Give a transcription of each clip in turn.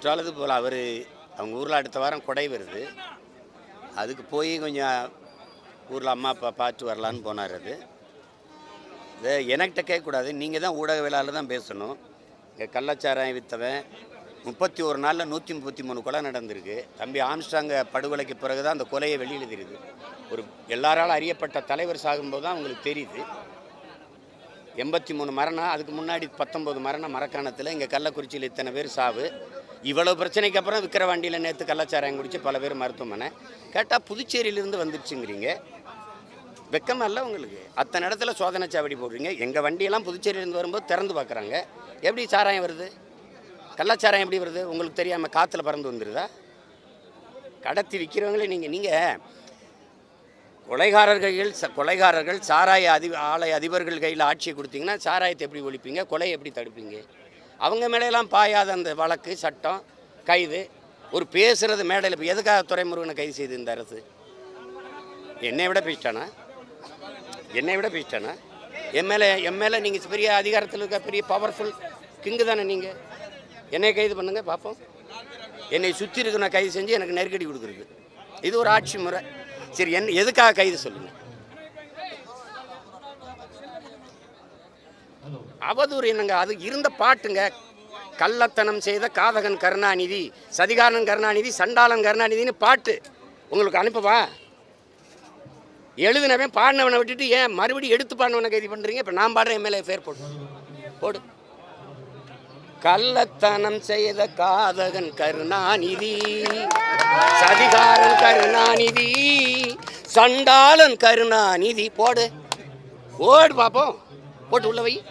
குற்றாலத்து போல் அவர் அவங்க ஊரில் அடுத்த வாரம் கொடை வருது. அதுக்கு போய் கொஞ்சம் ஊரில் அம்மா அப்பா பார்த்து வரலான்னு போனார் அது. இதை எனக்கிட்ட கேட்கக்கூடாது. நீங்கள் தான் ஊடகவியலாளர் தான் பேசணும். இங்கே கள்ளச்சாராயம் விற்றவன் முப்பத்தி ஒரு நாளில் நூற்றி முப்பத்தி மூணு கொலை நடந்திருக்கு. தம்பி ஆம்ஸ்டாங்க படுகொலைக்கு பிறகு தான் அந்த கொலையை வெளியில் தெரியுது ஒரு எல்லாராலும் அறியப்பட்ட தலைவர் சாகும்போது தான் அவங்களுக்கு தெரியுது. எண்பத்தி மூணு மரணம் அதுக்கு முன்னாடி பத்தொம்பது மரணம் மரக்காணத்தில். இங்கே கள்ளக்குறிச்சியில் இத்தனை பேர் சாவு. இவ்வளோ பிரச்சனைக்கு அப்புறம் விக்கிரவாண்டியில் நேற்று கள்ளச்சாராயம் குடித்து பல பேர் மருத்துவமனை. கேட்டால் புதுச்சேரியிலேருந்து வந்துடுச்சுங்கிறீங்க வெக்கமாக இல்லை உங்களுக்கு? அத்தனை இடத்துல சோதனை சாவடி போடுறீங்க. எங்கள் வண்டியெல்லாம் புதுச்சேரியிலேருந்து வரும்போது திறந்து பார்க்குறாங்க எப்படி சாராயம் வருது? கள்ளச்சாராயம் எப்படி வருது? உங்களுக்கு தெரியாமல் காற்றுல பறந்து வந்துடுதா கடத்தி விற்கிறவங்களே நீங்கள் நீங்கள் கொலைகாரர்கள் ச- கொலைகாரர்கள் சாராய அதி ஆலய அதிபர்கள் கையில் ஆட்சியை கொடுத்தீங்கன்னா சாராயத்தை எப்படி ஒழிப்பீங்க? கொலையை எப்படி தடுப்பீங்க? அவங்க மேலையெல்லாம் பாயாத அந்த வழக்கு சட்டம் கைது ஒரு பேசுகிறது மேடையில் இப்போ எதுக்காக துறைமுருகனை கைது செய்து இந்த அரசு? என்னை விட பேசிட்டானா? என்னை விட பேசிட்டானா? என் மேலே என் மேலே நீங்கள் பெரிய அதிகாரத்தில் இருக்க பெரிய பவர்ஃபுல் கிங்கு தானே நீங்கள் என்னை கைது பண்ணுங்கள் பார்ப்போம் என்னை சுற்றி இருக்க நான் கைது செஞ்சு எனக்கு நெருக்கடி கொடுக்குறது. இது ஒரு ஆட்சி முறை. சரி என்ன எதுக்காக கைது சொல்லுங்கள் அவதூறு என்னங்க அது இருந்த பாட்டுங்க. கள்ளத்தனம் செய்த காதகன் கருணாநிதி சதிகாரன் கருணாநிதி சண்டாளன் கருணாநிதின்னு பாட்டு. உங்களுக்கு அனுப்பவா? எழுதினவன் பாடினவனை விட்டுட்டு ஏன் மறுபடியும் எடுத்து பாடினவனை கைது பண்ணுறீங்க இப்போ நான் பாடுறேன் எம்எல்ஏ ஃபேர் போடு. போடு. கள்ளத்தனம் செய்த காதகன் கருணாநிதி சதிகாரன் கருணாநிதி சண்டாளன் கருணாநிதி போடு. ஓடு பார்ப்போம் போட்டு உள்ள வை.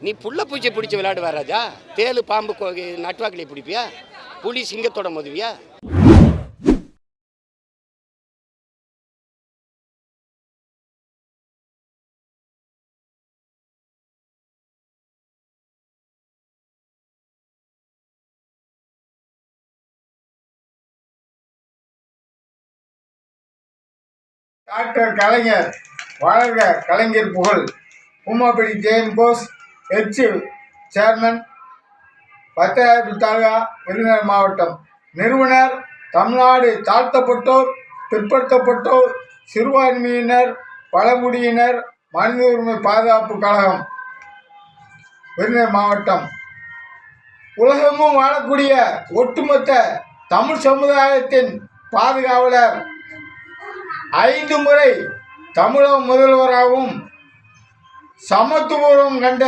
நீ புள்ள பூச்சி பிடிச்சி விளையாடுவா ராஜா. தேலு பாம்பு கோ- நட்டுவாக்கிலே பிடிப்பியா? புலி சிங்கத்தோட மதுவியா? டாக்டர் கலைஞர் வளர்க கலைஞர் புகழ். உமாபடி ஜெயன் போஸ் ஹெச் சேர்மன் பத்தாயிரத்து தாலுகா விருதுநகர் மாவட்டம். நிறுவனர் தமிழ்நாடு தாழ்த்தப்பட்டோர் பிற்படுத்தப்பட்டோர் சிறுபான்மையினர் பழங்குடியினர் மனித உரிமை பாதுகாப்பு கழகம் விருதுநகர் மாவட்டம். உலகமும் வாழக்கூடிய ஒட்டுமொத்த தமிழ் சமுதாயத்தின் பாதுகாவலர் ஐந்து முறை தமிழக முதல்வராகவும் சமத்துவம் கண்ட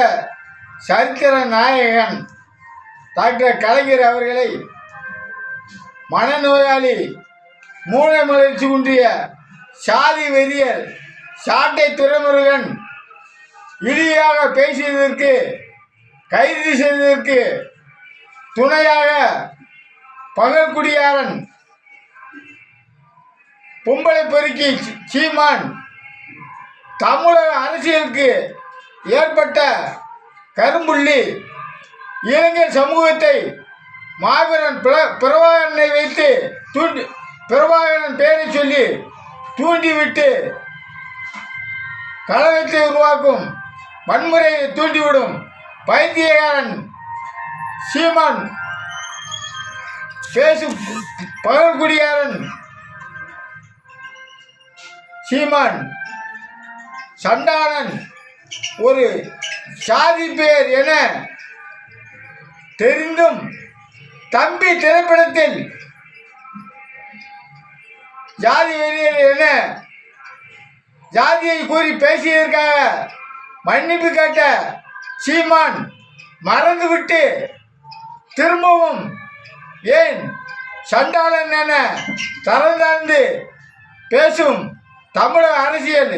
சரித்திர நாயகன் டாக்டர் கலைஞர் அவர்களை மனநோயாளி மூளை மலர்ச்சி குன்றிய சாதி வெறியர் சாட்டை துறைமுருகன் இழியாக பேசியதற்கு கைது செய்ததற்கு துணையாக பகல்குடியாரன் பொம்பளை பெருக்கி சீ- சீமான் தமிழக அரசியலுக்கு ஏற்பட்ட கரும்புள்ளி இளைஞர் சமூகத்தை மாவீரன் பிர- பிரபாகரனை வைத்து தூண்டி பிரபாகரன் பெயரை சொல்லி தூண்டிவிட்டு கழகத்தை உருவாக்கும் வன்முறையை தூண்டிவிடும் பைத்தியகாரன் சீமான் பேசும் பகல்குடியாரன் சீமான் சண்டானன் ஒரு சாதி பெயர் என தெரிந்தும் தம்பி திரைப்படத்தில் ஜாதி வெறியர் என ஜாதியை கூறி பேசியதற்காக மன்னிப்பு கேட்ட சீமான் மறந்துவிட்டு திரும்பவும் ஏன் சண்டாளன் என தரந்தாழ்ந்து பேசும் தமிழக அரசியல்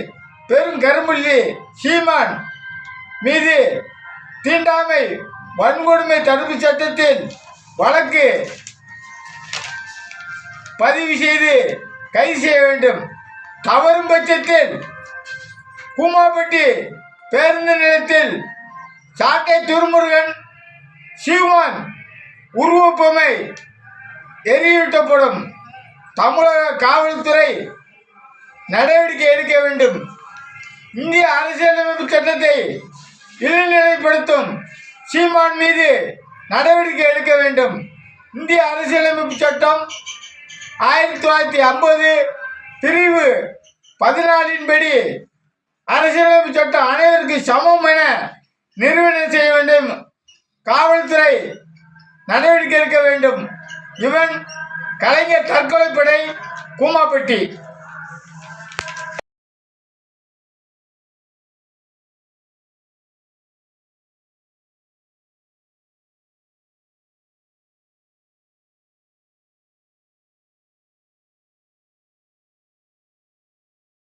பெரும் கரும்புள்ளி சீமான் மீது தீண்டாமை வன்கொடுமை தடுப்பு சட்டத்தில் வழக்கு பதிவு செய்து கைது செய்ய வேண்டும். தவறும் பட்சத்தில் கூமாப்பட்டி பேருந்து நிலையத்தில் சாட்டை துருமுருகன் சீமான் உருவப்பொம்மை எரியூட்டப்படும். தமிழக காவல்துறை நடவடிக்கை எடுக்க வேண்டும். இந்திய அரசியலமைப்பு சட்டத்தை இழிநிலைப்படுத்தும் சீமான் மீது நடவடிக்கை எடுக்க வேண்டும். இந்திய அரசியலமைப்பு சட்டம் ஆயிரத்தி தொள்ளாயிரத்தி ஐம்பது பிரிவு பதினாலின்படி அரசியலமைப்பு சட்டம் அனைவருக்கும் சமம் என நிறுவனம் செய்ய வேண்டும். காவல்துறை நடவடிக்கை எடுக்க வேண்டும். இவன் கலைஞர் தற்கொலைப்படை கூமாப்பட்டி.